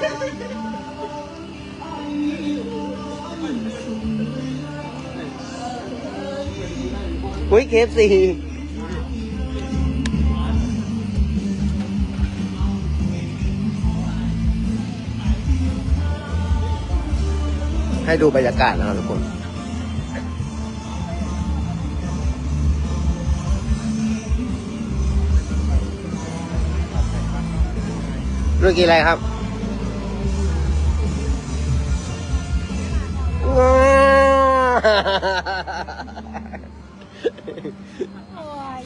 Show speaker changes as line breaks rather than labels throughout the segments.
อุ้ยเคฟซีให้ดูบรรยากาศนะครับทุกคน เรื่องกินอะไรครับ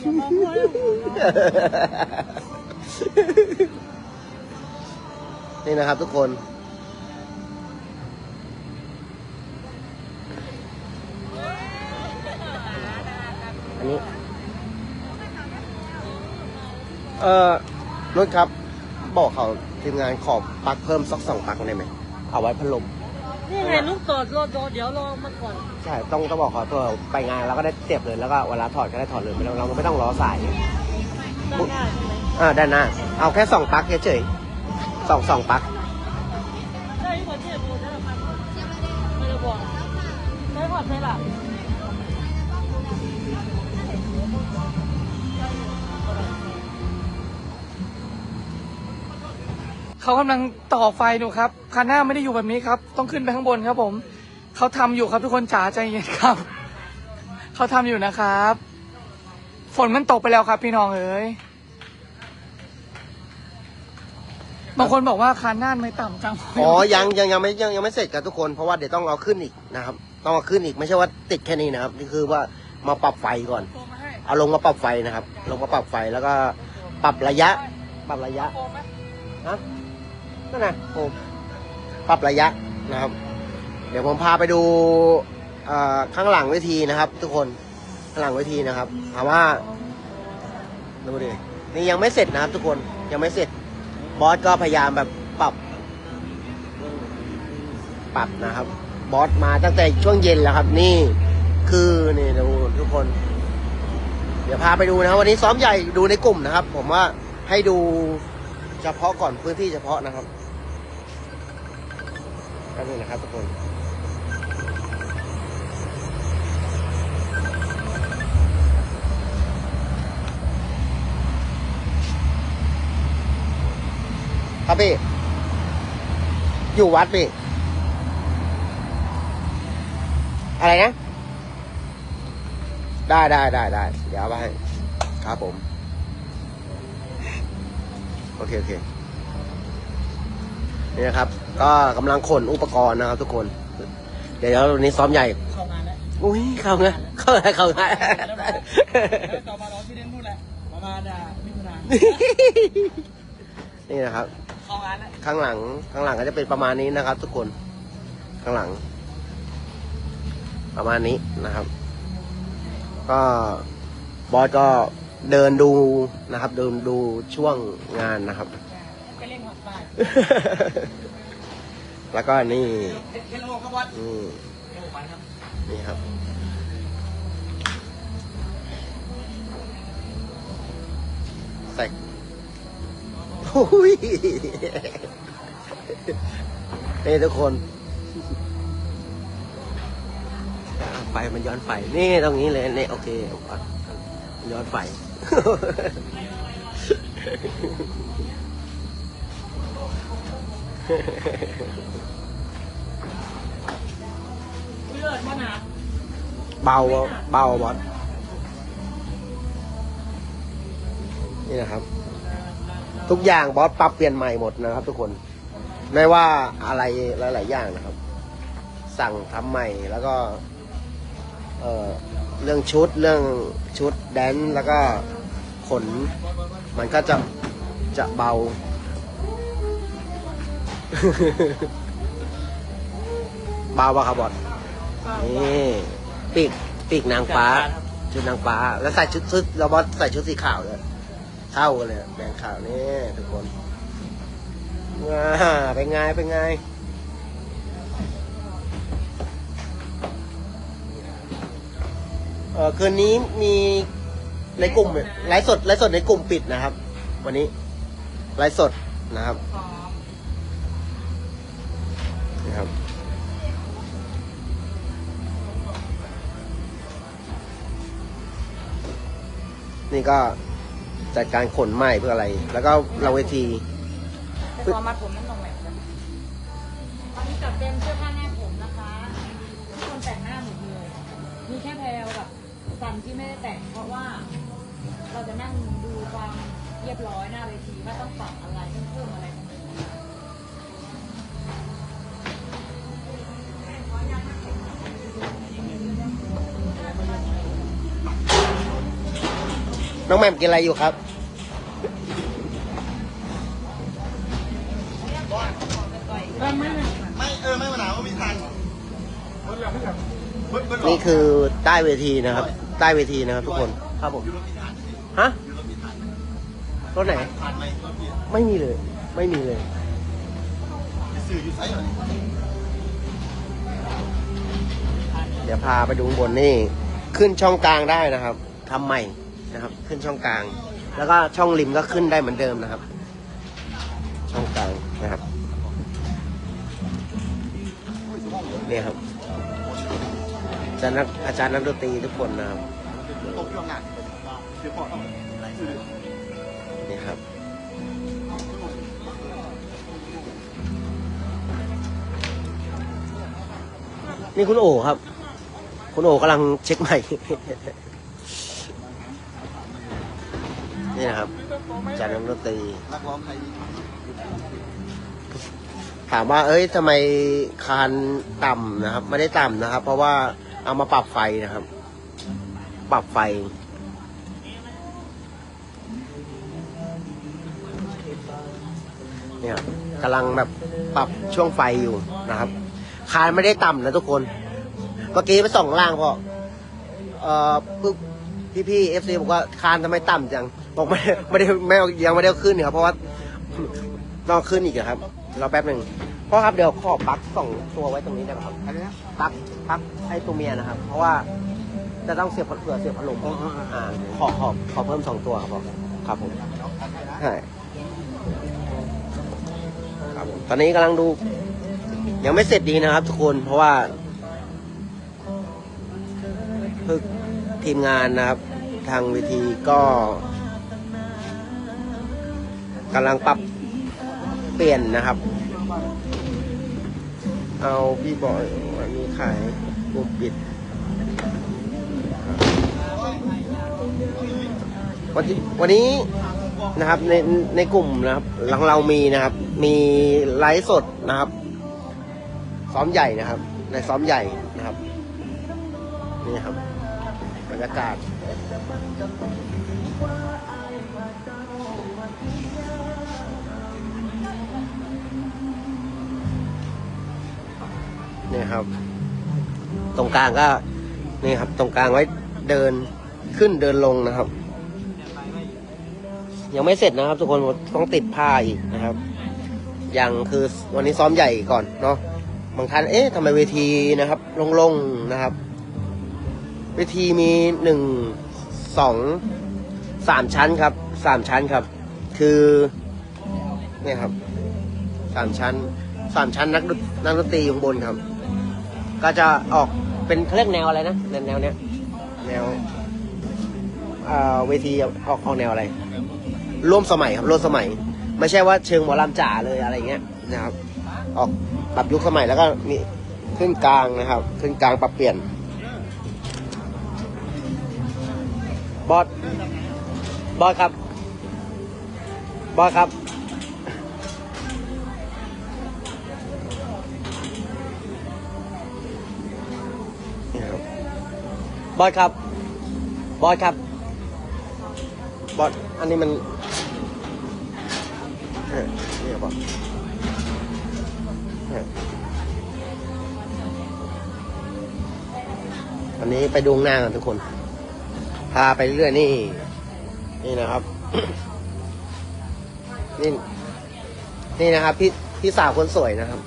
อย่ามาพูดหมูนะ
นี่นะครับทุกคน อันนี้ เอ่อนุชครับ บอกเขาทีมงานขอปลั๊กเพิ่มสักสองปลั๊กได้ไหม เอาไว้พัดลม
นี่ไงลูกตอดรอรอเดี๋ยวรอมาก่อน
ใช่ต้องต้องบอกเขาเพื่อไปงานแล้วก็ได้เสียบเลยแล้วก็เวลาถอดก็ได้ถอดเลยไม่ต้องเราไม่ต้องรอสาย
ด้านหน้าใช่ไหม
อ่าด้านหน้าเอาแค่สองปลั๊กเฉยๆสองสองปลั๊ก
ได้ที่คนที่จะดูได้หรอครับไม่ได้บอกใช้ผ่อนใช่หรอ เขากำลังต่อไฟอยู่ครับคันหน้าไม่ได้อยู่แบบนี้ครับ ต้องขึ้นไปข้างบนครับ ผมเขาทำอยู่ครับทุกคนจ๋าใจเย็นครับเขาทำอยู่นะครับ ฝนมันตกไปแล้วครับ พี่น้องเอ๋ยบางคนบอกว่าคันหน้าไม่ต่ำจัง
อ๋อยังยังยังไม่ยังยังไม่เสร็จกันทุกคนเพราะว่าเดี๋ยวต้องเอาขึ้นอีกนะครับ ต้องเอาขึ้นอีกไม่ใช่ว่าติดแค่นี้นะครับนี่คือว่ามาปรับไฟก่อนเอาลงมาปรับไฟนะครับ ลงมาปรับไฟแล้วก็ปรับระยะ ปรับระยะนะ นั่นนะโอ้ปรับระยะนะครับ เดี๋ยวผมพาไปดูข้างหลังเวทีนะครับ ทุกคนข้างหลังเวทีนะครับถามว่าดูดินี่ยังไม่เสร็จนะครับ ทุกคนยังไม่เสร็จ บอสก็พยายามแบบปรับ ปรับนะครับ บอสมาตั้งแต่ช่วงเย็นแล้วครับ นี่คือนี่ดูทุกคน เดี๋ยวพาไปดูนะครับ วันนี้ซ้อมใหญ่ดูในกลุ่มนะครับ ผมว่าให้ดูเฉพาะก่อนพื้นที่เฉพาะนะครับ ก็นี่นะครับทุกคนครับพี่ อยู่วัดพี่ อะไรนะ ได้ได้ได้ได้เดี๋ยวเอาไปให้ ครับผม โอเค โอเค นี่นะครับ ก็กำลังขนอุปกรณ์นะครับทุกคน เดี๋ยววันนี้ซ้อมใหญ่
เข้างานแล้ว
อุ้ยเข้าไงเข้าไงเข้าไง
แล้วต่อมาเราที่เล่นพูดแหละประมาณอะมิถุนา
นี่นะครับ
เข้างานแล้ว
ข้างหลังข้างหลังก็จะเป็นประมาณนี้นะครับ ทุกคนข้างหลัง ประมาณนี้นะครับ ก็บอสก็เดินดูนะครับ เดินดูช่วงงานนะครับ
ไปเล่นหัดใต้
แล้วก็นี่นี่
ครับ
นี่ครับ ใส่โอ้ยนี่ทุกคนไฟมันย้อนไฟ นี่ตรงนี้เลยนี่โอเคย้อนไฟ
เลิศมาหนา
เบาเบาบอสนี่นะครับ ทุกอย่างบอสปรับเปลี่ยนใหม่หมดนะครับ ทุกคน ไม่ว่าอะไรหลาย ๆ อย่างนะครับ สั่งทำใหม่แล้วก็ เอ่อเรื่องชุดเรื่องชุดแดนซ์แล้วก็ขน มันก็จะจะเบา เบาปะครับบอสนี่ปีกปีกนางฟ้า ชุดนางฟ้า แล้วใส่ชุดชุดเราบอสใส่ชุดสีขาวเลยเข้ากันเลยแดงขาวนี่ทุกคนว้าเป็นไงเป็นไงเออคืนนี้มีในกลุ่มไลฟ์สดไลฟ์สดในกลุ่มปิดนะครับ วันนี้ไลฟ์สดนะครับนะครับ นี่ก็จัดการขนไหมเพื่ออะไร แล้วก็เราเวที
แต่พอมาผมนั่นตรงไหนจ้ะตอนนี้จัดเต็มเสื้อผ้าหน้าผมนะคะทุกคนแต่งหน้าหมดเลย มีแค่แพลวกับซันที่ไม่ได้แต่งเพราะว่า เราจะนั่งดูความเรียบร้อยหน้าเวทีว่าต้องปรับอะไรต้องเพิ่มอะไร นี้
น้องแหม่มกินอะไรอยู่ครับ
ไม่เออไม่มาหนาวก็มีทันเบิ้ลเบิ้ลหล
นี่
อก
คือใต้เวทีนะครับ ใต้เวทีนะครับทุกคนครับผม
อยู่รถมีทัน
ฮะ
อยู่รถมีทัน
รถไหน
ทันไหมรถมี
ไม่มีเลย ไม่มีเลย
สื่ออยู่ไซส์ไหน
เดี๋ยวพาไปดูข้างบนนี่ ขึ้นช่องกลางได้นะครับทำใหม่ นะครับ ขึ้นช่องกลาง แล้วก็ช่องริมก็ขึ้นได้เหมือนเดิมนะครับ ช่องกลางนะครับเนี่ยครับอาจารย์นักอาจารย์นักดนตรีทุกคนนะครับ
นี่
ครับนี่คุณโอครับ คุณโอกำลังเช็คใหม่ นี่นะครับจารย์นักดนตรีถามว่า เอ้ยทำไมคานต่ำนะครับ ไม่ได้ต่ำนะครับ เพราะว่าเอามาปรับไฟนะครับ ปรับไฟ เนี่ยกำลังแบบปรับช่วงไฟอยู่นะครับ คานไม่ได้ต่ำนะทุกคน เมื่อกี้ไปส่องล่างพอเอ่อปุ๊บพี่พี่เอฟซีบอกว่าคานทำไมต่ำจัง บอกไม่ได้ไม่ได้ไม่เอายังไม่ได้เอาขึ้นเนี่ยครับเพราะว่าต้องเอาขึ้นอีกอะครับรอแป๊บหนึ่งพ่อครับเดี๋ยวขอปลั๊กสองตัวไว้ตรงนี้ได้ไหมครับ
อะไรนะ
ปลั๊กปลั๊กไอ้ตัวเมียนะครับ เพราะว่าจะต้องเสียบเผื่อเสียบพัดลมอ่าขอขอขอเพิ่มสองตัวครับผมครับผมใช่ครับผมตอนนี้กำลังดู ยังไม่เสร็จดีนะครับทุกคนเพราะว่าพึกทีมงานนะครับ ทางเวทีก็ กำลังปรับเปลี่ยนนะครับ เอาพี่บอยวันนี้ขายกลุ่มปิดวันที่วันนี้นะครับในในกลุ่มนะครับ หลังเรามีนะครับ มีไลฟ์สดนะครับ ซ้อมใหญ่นะครับ ในซ้อมใหญ่นะครับ นี่ครับบรรยากาศ นี่ครับ ตรงกลางก็นี่ครับ ตรงกลางไว้เดินขึ้นเดินลงนะครับ ยังไม่เสร็จนะครับ ทุกคนต้องติดผ้าอีกนะครับ อย่างคือวันนี้ซ้อมใหญ่ก่อนเนาะบางท่านเอ๊ะทำไมเวทีนะครับโล่งๆนะครับ เวทีมีหนึ่งสองสามชั้นครับสามชั้นครับ คือเนี่ยครับสามชั้นสามชั้นนักดนนักดนตรีอยู่ข้างบนครับ ก็จะออกเป็นเขาเรียกแนวอะไรนะแนวแนวเนี้ยแนวเอ่อเวทีออกออกแนวอะไร ร่วมสมัยครับร่วมสมัย ไม่ใช่ว่าเชิงหมอลำจ๋าเลยอะไรเงี้ยนะครับออกปรับยุคสมัยแล้วก็มีขึ้นกลางนะครับ ขึ้นกลางปรับเปลี่ยนบอสบอสครับบอสครับ บอสครับ บอสครับ บอส อันนี้มันเออนี่ครับบอสเอออันนี้ไปดูข้างหน้ากันทุกคน พาไปเรื่อยๆนี่ นี่นะครับ นี่ นี่นะครับพี่พี่สาวคนสวยนะครับ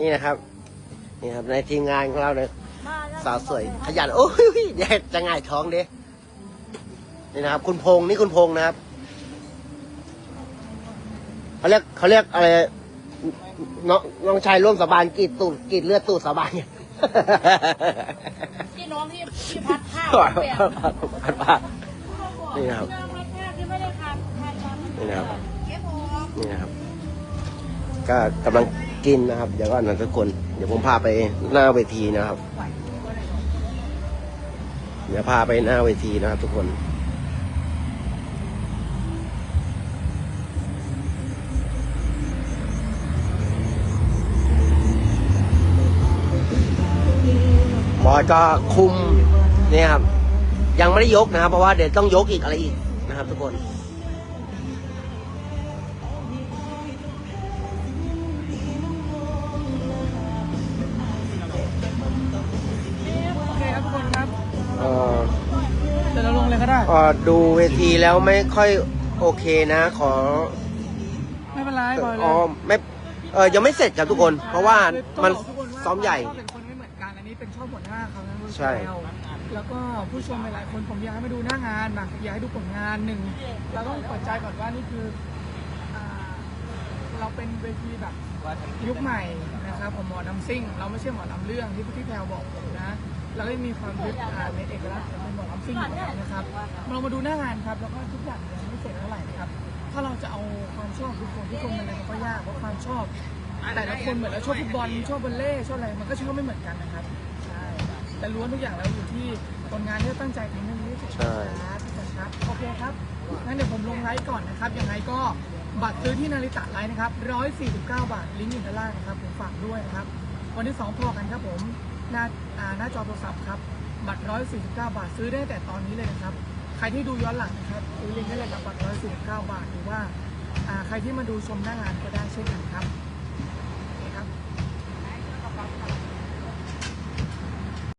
นี่นะครับ นี่ครับในทีมงานของเราเนี่ยสาวสวยขยันโอ้ยเดี๋ยวจะง่ายท้องเด้นี่นะครับ คุณพงษ์นี่คุณพงษ์นะครับเขาเรียกเขาเรียกอะไรน้องน้องชายร่วมสาบานกรีดตูดกรีดเลือดตูดสาบานเนี่ย
พี่น้องที่ที่พัดผ้าเปลี่ยน
นี่นะครับ
พี่น้องพัดผ้าที่ไม่ได้ทำทำทำ
นี่นะครับ
เก็บออก
นี่นะครับ ก็กำลัง กินนะครับ เดี๋ยวก็นะทุกคน เดี๋ยวผมพาไปหน้าเวทีนะครับ เดี๋ยวพาไปหน้าเวทีนะครับทุกคนบอสก็คุมเนี่ยครับ ยังไม่ได้ยกนะครับ เพราะว่าเดี๋ยวต้องยกอีกอะไรอีกนะครับทุกคน
ก็ได้
เอ่อดูเวทีแล้วไม่ค่อยโอเคนะ ขอ
ไม่เป็นไรปล่อยเล
อ๋อยไม่เออยังไม่เสร็จครับทุกคน เพราะว่ามัน
ต้องบอกทุกคนว่า
ซ้อมใหญ่
เป็นคนไม่เหมือนกันอันนี้เป็นช่อบหัวหน้าเขานะ
ใช่
แล้วก็ผู้ชมหลายๆคนผมอยากให้มาดูหน้างานแบบอยากให้ดูผลงานหนึ่งเราต้องเปิดใจก่อนว่านี่คืออ่าเราเป็นเวทีแบบยุคใหม่นะครับผมหมอลำซิ่ง เราไม่ใช่หมอลำเรื่องที่พี่แพรวบอกผมนะ เราก็มีความยึดอ่าในเอกลักษณ์ของเป็นหมอลำซิ่งอยู่แล้วนะครับเรามาดูหน้างานครับแล้วก็ทุกอย่างยังไม่เสร็จเท่าไหร่นะครับ ถ้าเราจะเอาความชอบทุกคนทุกคนมันอะไรมันก็ยากเพราะความชอบ แต่ละคนเหมือนเราชอบฟุตบอลชอบบอลเล่ชอบอะไรมันก็ชอบไม่เหมือนกันนะครับใช่แต่ล้วนทุกอย่างแล้วอยู่ที่ผลงานที่เราตั้งใจทำให้ดีที่สุด
ใช่
ครับทุกคนครับโอเคครับงั้นเดี๋ยวผมลงไลฟ์ก่อนนะครับยังไงก็บัตรซื้อที่นาริตะไลฟ์นะครับ149 บาทลิงก์อยู่ด้านล่างนะครับผมฝากด้วยนะครับวันที่ 2 พอกันครับผม หน้าอ่าหน้าจอโทรศัพท์ครับ บัตร 149 บาทซื้อได้แต่ตอนนี้เลยนะครับ ใครที่ดูย้อนหลังนะครับซื้อลิงก์ได้เลยครับบัตร 149 บาท หรือว่าอ่าใครที่มาดูชมหน้างานก็ได้เช่นกันครับ